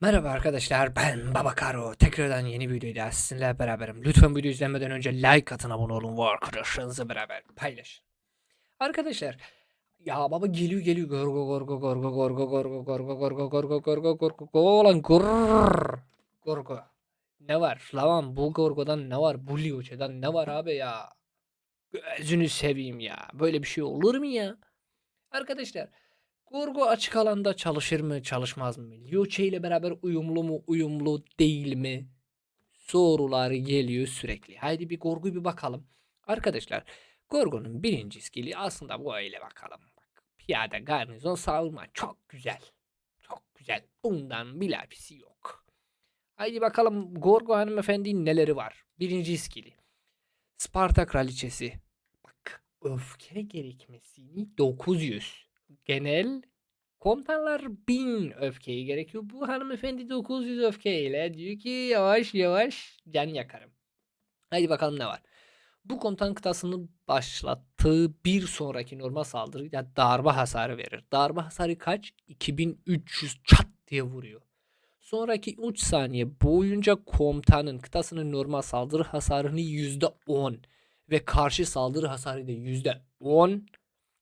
Merhaba arkadaşlar ben Baba Karo. Tekrardan yeni bir videoyla sizinle beraberim. Lütfen video izlemeden önce like atın abone olun ve arkadaşlarınızla beraber paylaşın. Arkadaşlar ya baba geliyor geliyor gorgo gorgo gorgo gorgo gorgo gorgo gorgo gorgo gorgo gorgo gorgo lan gorgo gorgo. Ne var lan bu gorgodan ne var bu lioçeden ne var abi ya. Gözünü seveyim ya böyle bir şey olur mu ya. Arkadaşlar Gorgo açık alanda çalışır mı, çalışmaz mı? Lioche ile beraber uyumlu mu, uyumlu değil mi? Sorular geliyor sürekli. Haydi bir Gorgo'yu bir bakalım. Arkadaşlar, Gorgo'nun birinci skill'i aslında bu öyle bakalım. Bak, piyade garnizon savunma çok güzel. Çok güzel. Bundan bir lapisi yok. Haydi bakalım Gorgo hanımefendi neleri var? Birinci skill'i. Sparta kraliçesi. Bak, öfke gerekmesini 900 genel komutanlar 1000 öfkeyi gerekiyor. Bu hanımefendi 900 öfkeyle diyor ki yavaş yavaş can yakarım. Haydi bakalım ne var. Bu komutan kıtasını başlattığı bir sonraki normal saldırı ya darbe hasarı verir. Darbe hasarı kaç? 2300 çat diye vuruyor. Sonraki 3 saniye boyunca komutanın kıtasının normal saldırı hasarını %10 ve karşı saldırı hasarı da %10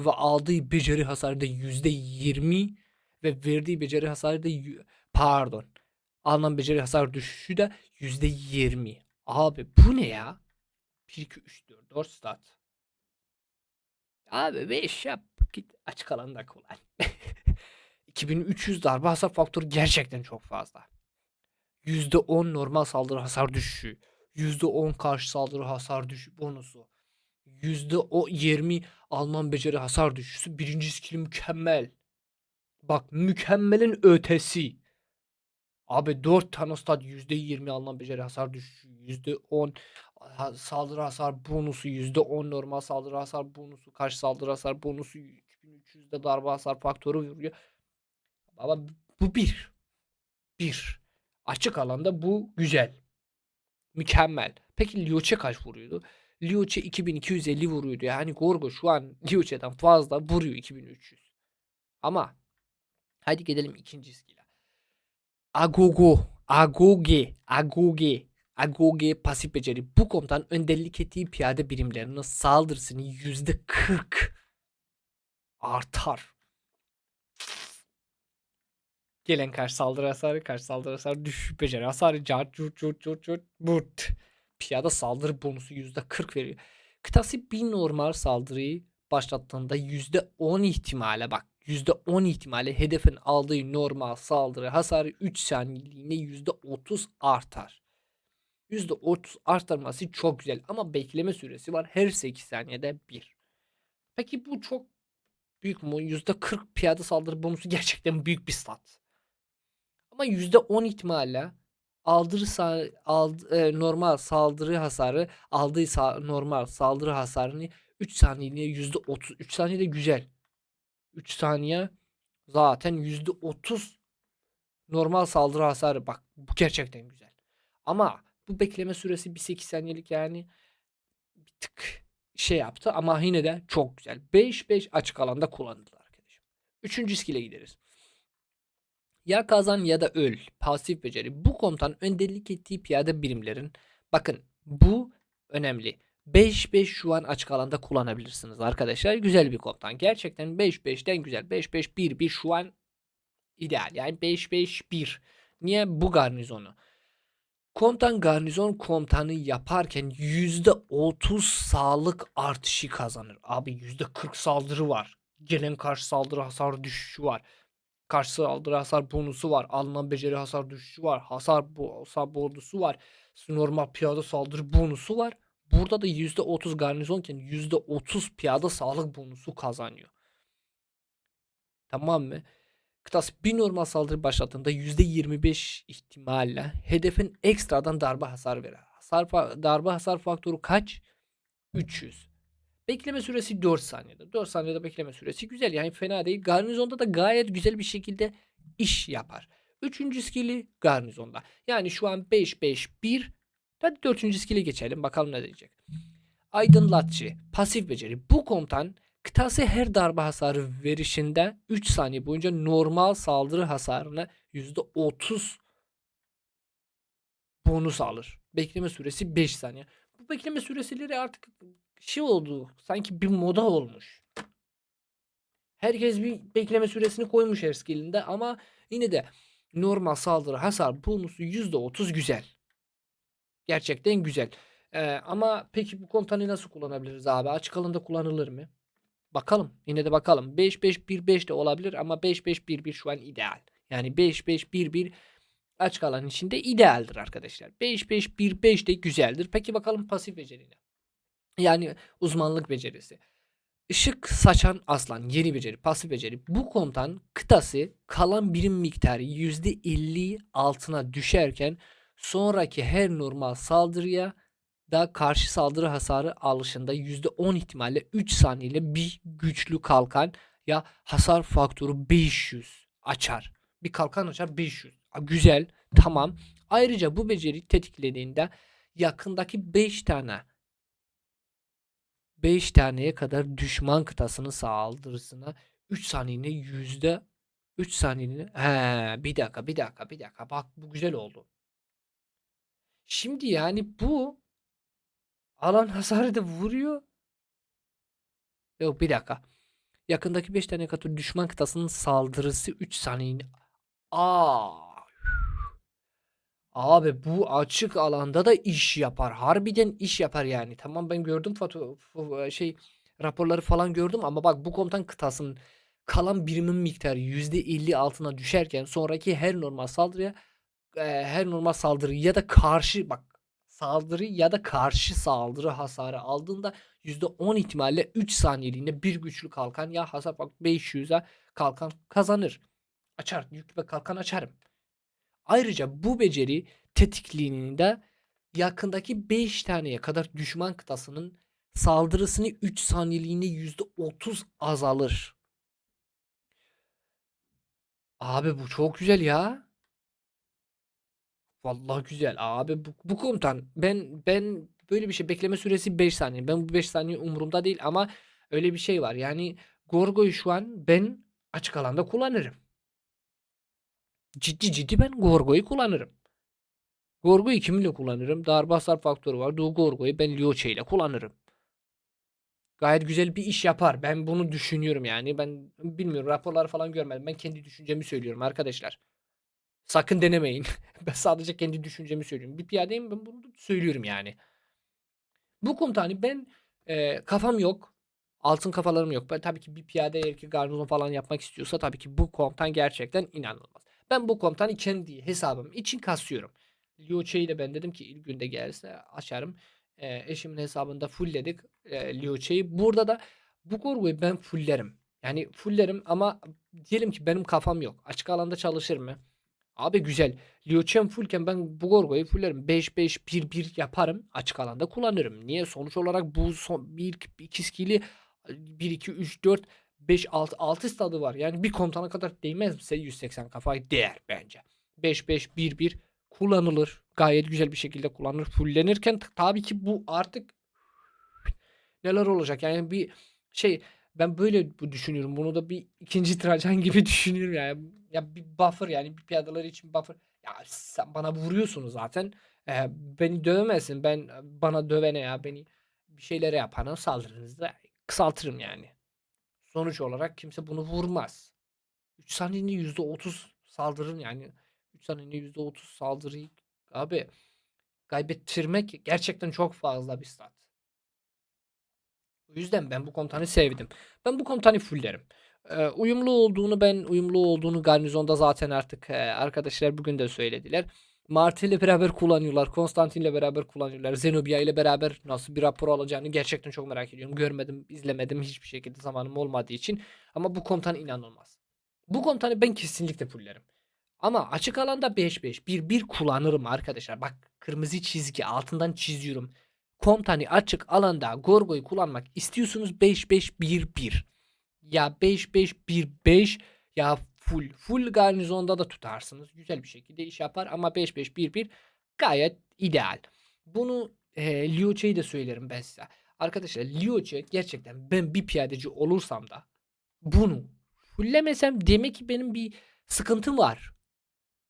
ve aldığı beceri hasarı da yüzde yirmi ve verdiği beceri hasarı da pardon alınan beceri hasar düşüşü de yüzde yirmi. Abi bu ne ya? 1, 2, 3, 4, 4 stat. Abi 5 yap git açık alanda kolay. 2300 darbe hasar faktörü gerçekten çok fazla. %10 normal saldırı hasar düşüşü. %10 karşı saldırı hasar düşüşü bonusu. %20 Alman beceri hasar düşüşü. Birinci skill mükemmel. Bak mükemmelin ötesi. Abi 4 tane stat %20 Alman beceri hasar düşüşü. %10 ha- saldırı hasar bonusu. %10 normal saldırı hasar bonusu. Karşı saldırı hasar bonusu. 2300'de darbe hasar faktörü vuruyor. Baba bu bir. Bir. Açık alanda bu güzel. Mükemmel. Peki Lioche kaç vuruyordu? Lioche 2250 vuruyordu. Yani Gorgo şu an Lioche'den fazla vuruyor 2300. Ama hadi gidelim ikinci skill'e. Agogo, Agoge, Agoge, Agoge pasif beceri. Bu komutan önderlik ettiği piyade birimlerinin saldırısını %40 artar. Gelen karşı saldırı hasarı, karşı saldırı hasarı, düşük beceri hasarı, cart, curt, curt, curt, curt, burt. Piyada saldırı bonusu %40 veriyor. Kıtası bir normal saldırıyı başlattığında %10 ihtimale bak %10 ihtimale hedefin aldığı normal saldırı hasarı 3 saniyeliğine %30 artar. %30 arttırması çok güzel ama bekleme süresi var her 8 saniyede bir. Peki bu çok büyük mü? %40 piyade saldırı bonusu gerçekten büyük bir stat. Ama %10 ihtimalle aldığı sa- ald- e, normal saldırı hasarı aldığı sa- normal saldırı hasarını 3 saniyeliğine %30 3 saniye de güzel. 3 saniye zaten %30 normal saldırı hasarı bak bu gerçekten güzel. Ama bu bekleme süresi bir 8 saniyelik yani bir tık şey yaptı ama yine de çok güzel. 5-5 açık alanda kullanıldı arkadaşım. Üçüncü skill'e gideriz. Ya kazan ya da öl. Pasif beceri. Bu komutan önderlik ettiği piyade birimlerin bakın bu önemli. 5-5 şu an açık alanda kullanabilirsiniz arkadaşlar. Güzel bir komutan. Gerçekten 5-5'ten güzel. 5-5-1-1 şu an ideal. Yani 5-5-1. Niye bu garnizonu? Komutan garnizon komutanı yaparken %30 sağlık artışı kazanır. Abi %40 saldırı var. Gelen karşı saldırı hasar düşüşü var. Karşı saldırı hasar bonusu var. Alınan beceri hasar düşüşü var. Hasar, bu, hasar bonusu var. Normal piyade saldırı bonusu var. Burada da %30 garnizonken %30 piyade sağlık bonusu kazanıyor. Tamam mı? Kıtası bir normal saldırı başlattığında %25 ihtimalle hedefin ekstradan darbe hasar verir. Hasar, darbe hasar faktörü kaç? 300. Bekleme süresi 4 saniyede. 4 saniyede bekleme süresi güzel yani fena değil. Garnizonda da gayet güzel bir şekilde iş yapar. Üçüncü skill'i garnizonda. Yani şu an 5-5-1. Hadi dördüncü skill'e geçelim bakalım ne diyecek. Aydınlatıcı, pasif beceri. Bu komutan kıtası her darbe hasarı verişinde 3 saniye boyunca normal saldırı hasarını %30 bonus alır. Bekleme süresi 5 saniye. Bu bekleme süreleri artık şey oldu. Sanki bir moda olmuş. Herkes bir bekleme süresini koymuş her skillinde ama yine de normal saldırı hasar bonusu %30 güzel. Gerçekten güzel. Ee, ama peki bu komutanı nasıl kullanabiliriz abi? Açık alanda kullanılır mı? Bakalım. Yine de bakalım. 5-5-1-5 de olabilir ama 5-5-1-1 şu an ideal. Yani 5-5-1-1 açık alan içinde idealdir arkadaşlar. 5-5-1-5 de güzeldir. Peki bakalım pasif beceriyle. Yani uzmanlık becerisi. Işık saçan aslan yeni beceri pasif beceri. Bu komutan kıtası kalan birim miktarı %50 altına düşerken sonraki her normal saldırıya da karşı saldırı hasarı alışında %10 ihtimalle 3 saniyede bir güçlü kalkan ya hasar faktörü 500 açar. Bir kalkan açar 500. Aa, Güzel tamam. Ayrıca bu beceri tetiklediğinde yakındaki 5 tane 5 taneye kadar düşman kıtasının saldırısına 3 saniyene yüzde 3 saniyene he bir dakika bir dakika bir dakika bak bu güzel oldu. Şimdi yani bu alan hasarı da vuruyor. Yok bir dakika. Yakındaki 5 tane kadar düşman kıtasının saldırısı 3 saniyene. Aa. Abi bu açık alanda da iş yapar. Harbiden iş yapar yani. Tamam ben gördüm foto fo- şey raporları falan gördüm ama bak bu komutan kıtasının kalan birimin miktarı %50 altına düşerken sonraki her normal saldırıya e, her normal saldırı ya da karşı bak saldırı ya da karşı saldırı hasarı aldığında %10 ihtimalle 3 saniyeliğine bir güçlü kalkan ya hasar bak 500'e kalkan kazanır. Açar. Yüklü ve kalkan açarım. Ayrıca bu beceri tetikliğinde yakındaki 5 taneye kadar düşman kıtasının saldırısını 3 saniyeliğine %30 azalır. Abi bu çok güzel ya. Vallahi güzel. Abi bu, bu komutan ben ben böyle bir şey bekleme süresi 5 saniye. Ben bu 5 saniye umurumda değil ama öyle bir şey var. Yani Gorgo'yu şu an ben açık alanda kullanırım. Ciddi ciddi ben Gorgo'yu kullanırım. Gorgo'yu kiminle kullanırım? Darbe hasar faktörü var. Du Gorgo'yu ben Lioche ile kullanırım. Gayet güzel bir iş yapar. Ben bunu düşünüyorum yani. Ben bilmiyorum raporları falan görmedim. Ben kendi düşüncemi söylüyorum arkadaşlar. Sakın denemeyin. ben sadece kendi düşüncemi söylüyorum. Bir piyadeyim ben bunu söylüyorum yani. Bu komutanı ben e, kafam yok. Altın kafalarım yok. Ben tabii ki bir piyade eğer ki garnizon falan yapmak istiyorsa tabii ki bu komutan gerçekten inanılmaz. Ben bu komutanı kendi hesabım için kasıyorum. Liu Che'yi de ben dedim ki ilk günde gelse açarım. E, eşimin hesabında fullledik e, Liu Che'yi. Burada da bu Gorgo'yu ben fullerim. Yani fullerim ama diyelim ki benim kafam yok. Açık alanda çalışır mı? Abi güzel. Liu Chen fullken ben bu Gorgo'yu fullerim. 5-5-1-1 yaparım. Açık alanda kullanırım. Niye? Sonuç olarak bu son 1 2 skill'i 1 2 3 4 5 6 6 stadı var. Yani bir komutana kadar değmez mi? 180 kafayı değer bence. 5-5-1-1 kullanılır. Gayet güzel bir şekilde kullanılır. Fullenirken tabii ki bu artık neler olacak? Yani bir şey ben böyle bu düşünüyorum. Bunu da bir ikinci Trajan gibi düşünüyorum yani. Ya bir buffer yani bir piyadalar için buffer. Ya sen bana vuruyorsunuz zaten. Ee, beni dövemezsin. Ben bana dövene ya beni bir şeylere yapana saldırınızda kısaltırım yani. Sonuç olarak kimse bunu vurmaz. 3 saniyede %30 saldırın yani. 3 saniyede %30 saldırıyı abi kaybettirmek gerçekten çok fazla bir stat. O yüzden ben bu komutanı sevdim. Ben bu komutanı fullerim. Ee, uyumlu olduğunu ben uyumlu olduğunu garnizonda zaten artık e, arkadaşlar bugün de söylediler. Marty ile beraber kullanıyorlar. Konstantin ile beraber kullanıyorlar. Zenobia ile beraber nasıl bir rapor alacağını gerçekten çok merak ediyorum. Görmedim, izlemedim hiçbir şekilde zamanım olmadığı için. Ama bu komutan inanılmaz. Bu komutanı ben kesinlikle fullerim. Ama açık alanda 5-5 1-1 kullanırım arkadaşlar. Bak kırmızı çizgi altından çiziyorum. Komutanı açık alanda Gorgo'yu kullanmak istiyorsunuz 5-5-1-1. Ya 5-5-1-5 ya full. Full garnizonda da tutarsınız. Güzel bir şekilde iş yapar ama 5-5-1-1 gayet ideal. Bunu e, Liu Che'yi de söylerim ben size. Arkadaşlar Liu Che gerçekten ben bir piyadeci olursam da bunu fullemesem demek ki benim bir sıkıntım var.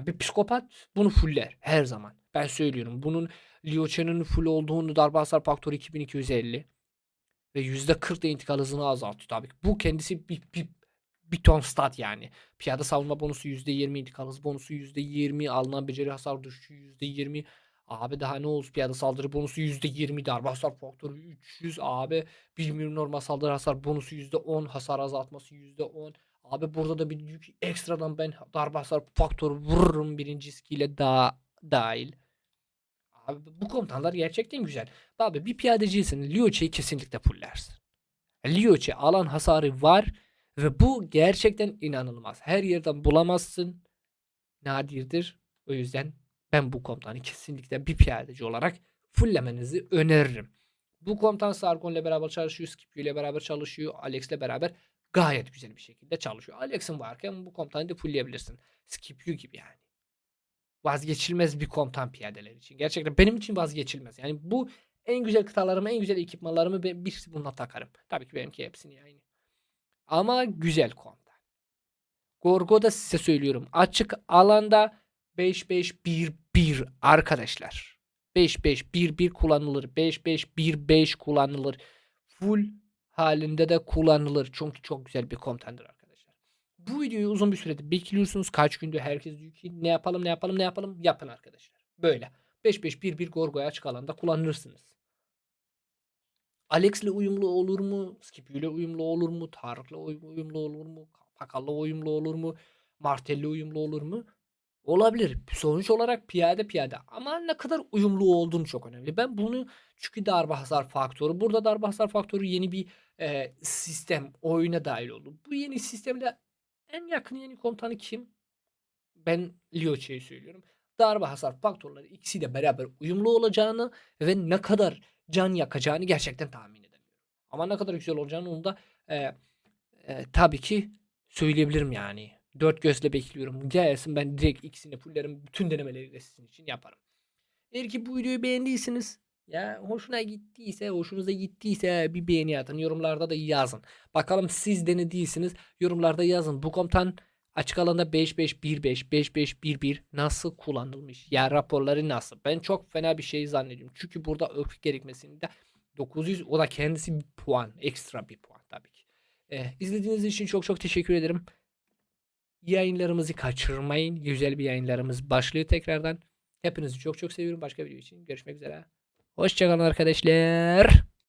Bir psikopat bunu fuller her zaman. Ben söylüyorum. Bunun Liu Chen'in full olduğunu darbe hasar faktörü 2250 ve %40 da intikal hızını azaltıyor tabii ki. Bu kendisi bir, bir, bir ton stat yani. Piyade savunma bonusu %20, intikal hız bonusu %20, alınan beceri hasar düşüşü %20. Abi daha ne olsun piyade saldırı bonusu %20, darbe hasar faktörü 300 abi. Bilmiyorum normal saldırı hasar bonusu %10, hasar azaltması %10. Abi burada da bir ekstradan ben darbe hasar faktörü vururum birinci skiyle daha dahil. Abi bu komutanlar gerçekten güzel. Abi bir piyadecisin Liuche'yi kesinlikle fullersin. Liuche alan hasarı var ve bu gerçekten inanılmaz. Her yerden bulamazsın. Nadirdir. O yüzden ben bu komutanı kesinlikle bir piyadeci olarak fullemenizi öneririm. Bu komutan Sargon ile beraber çalışıyor. Scipio ile beraber çalışıyor. Alex ile beraber gayet güzel bir şekilde çalışıyor. Alex'in varken bu komutanı da fullleyebilirsin. Scipio gibi yani. Vazgeçilmez bir komutan piyadeler için. Gerçekten benim için vazgeçilmez. Yani bu en güzel kıtalarımı, en güzel ekipmanlarımı ben birisi bununla takarım. Tabii ki benimki hepsini yani. Ama güzel komutan. Gorgo da size söylüyorum. Açık alanda 5-5-1-1 arkadaşlar. 5-5-1-1 kullanılır. 5-5-1-5 kullanılır. Full halinde de kullanılır. Çünkü çok güzel bir komutandır arkadaşlar. Bu videoyu uzun bir süredir bekliyorsunuz. Kaç gündür herkes diyor ki ne yapalım ne yapalım ne yapalım yapın arkadaşlar. Böyle. 5-5-1-1 Gorgo'ya açık alanda kullanırsınız. Alex'le uyumlu olur mu? Scipio'yla uyumlu olur mu? Tarık'la uy- uyumlu olur mu? Pakal'la uyumlu olur mu? Martel'le uyumlu olur mu? Olabilir. Sonuç olarak piyade piyade. Ama ne kadar uyumlu olduğunu çok önemli. Ben bunu çünkü darbe hasar faktörü. Burada darbe hasar faktörü yeni bir e, sistem oyuna dahil oldu. Bu yeni sistemde en yakın yeni komutanı kim? Ben Liuche'yi söylüyorum. Darbe hasar faktörleri ikisi de beraber uyumlu olacağını ve ne kadar can yakacağını gerçekten tahmin edemiyorum. Ama ne kadar güzel olacağını onu da e, e, tabii ki söyleyebilirim yani. Dört gözle bekliyorum. Gelsin ben direkt ikisini fullerim. Bütün denemeleri de sizin için yaparım. Eğer ki bu videoyu beğendiyseniz ya hoşuna gittiyse, hoşunuza gittiyse bir beğeni atın. Yorumlarda da yazın. Bakalım siz denediyseniz yorumlarda yazın. Bu komutan açık alanda 5-5-1-5, 5-5-1-1 nasıl kullanılmış? Ya raporları nasıl? Ben çok fena bir şey zannediyorum. Çünkü burada öfke gerekmesinde 900 o da kendisi bir puan. Ekstra bir puan tabii ki. Ee, izlediğiniz için çok çok teşekkür ederim. Yayınlarımızı kaçırmayın. Güzel bir yayınlarımız başlıyor tekrardan. Hepinizi çok çok seviyorum. Başka video için görüşmek üzere. Hoşçakalın arkadaşlar.